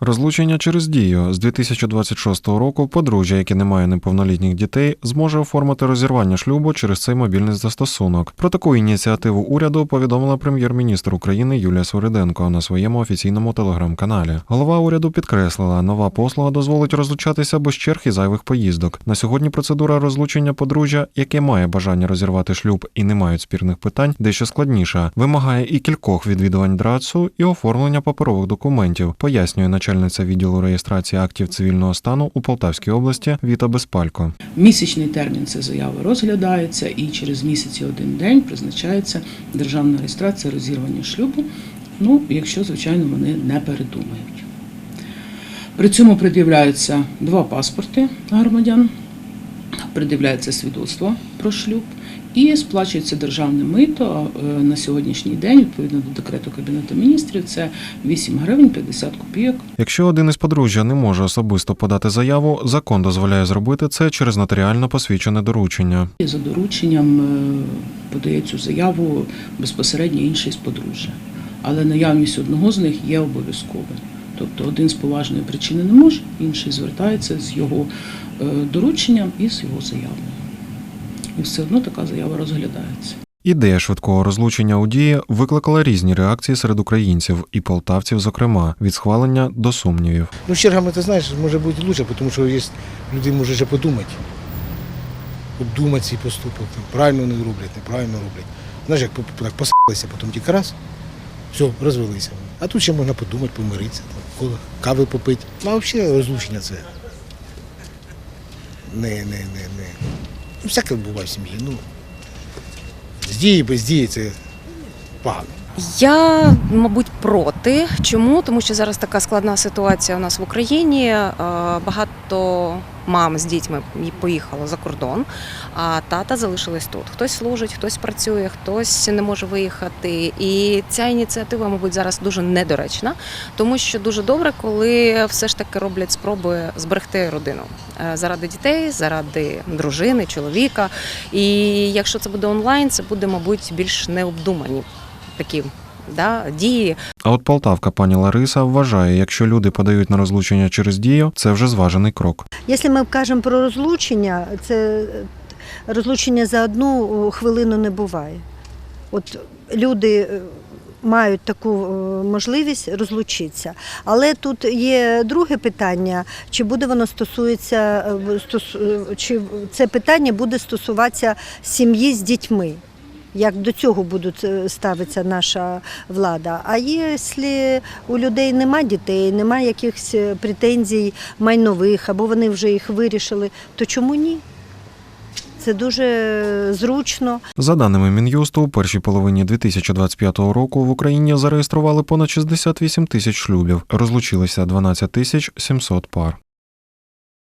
Розлучення через дію з 2026 року подружжя, яке не має неповнолітніх дітей, зможе оформити розірвання шлюбу через цей мобільний застосунок. Про таку ініціативу уряду повідомила прем'єр-міністр України Юлія Свириденко на своєму офіційному телеграм-каналі. Голова уряду підкреслила, нова послуга дозволить розлучатися без черг і зайвих поїздок. На сьогодні процедура розлучення подружжя, яке має бажання розірвати шлюб і не мають спірних питань, дещо складніша, вимагає і кількох відвідувань драцу, і оформлення паперових документів, пояснює начальниця відділу реєстрації актів цивільного стану у Полтавській області Віта Безпалько. Місячний термін цієї заяви розглядається і через місяць і один день призначається державна реєстрація розірвання шлюбу, ну, якщо, звичайно, вони не передумають. При цьому пред'являються два паспорти громадян, пред'являється свідоцтво про шлюб і сплачується державне мито е, на сьогоднішній день, відповідно до декрету Кабінету міністрів, це 8 гривень 50 копійок Якщо один із подружжя не може особисто подати заяву, закон дозволяє зробити це через нотаріально посвідчене доручення. І за дорученням е, подає цю заяву безпосередньо інший з подружжя. Але наявність одного з них є обов'язковою. Тобто один з поважної причини не може, інший звертається з його е, дорученням і з його заявою. І все одно така заява розглядається. Ідея швидкого розлучення у дії викликала різні реакції серед українців і полтавців, зокрема, від схвалення до сумнівів. Ну, з чергами, ти знаєш, може бути лучше, тому що є люди можуть ще подумати. Обдумати свій поступок. Правильно вони роблять, неправильно роблять. Знаєш, як так посилися, потім тільки раз, все, розвелися. А тут ще можна подумати, помиритися, там, кави попити. Ну, а взагалі розлучення це. Не, не, не, не. Ну, всяке буває в сім'ї. Ну, з дії, без дії це погано. Я, мабуть, проти. Чому? Тому що зараз така складна ситуація у нас в Україні. Багато мам з дітьми поїхало за кордон, а тата залишились тут. Хтось служить, хтось працює, хтось не може виїхати. І ця ініціатива, мабуть, зараз дуже недоречна, тому що дуже добре, коли все ж таки роблять спроби зберегти родину Е, заради дітей, заради дружини, чоловіка. І якщо це буде онлайн, це буде, мабуть, більш необдумані такі да, дії. А от полтавка пані Лариса вважає, якщо люди подають на розлучення через дію, це вже зважений крок. Якщо ми кажемо про розлучення, це розлучення за одну хвилину не буває. От люди е, мають таку е, можливість розлучитися. Але тут є друге питання: чи буде воно стосується, е, стос- е, чи це питання буде стосуватися сім'ї з дітьми. Як до цього буде ставитися наша влада. А якщо у людей нема дітей, нема якихось е, претензій майнових, або вони вже їх вирішили, то чому ні? Це дуже зручно. За даними Мін'юсту, у першій половині 2025 року в Україні зареєстрували понад 68 тисяч шлюбів, розлучилися 12 тисяч 700 пар.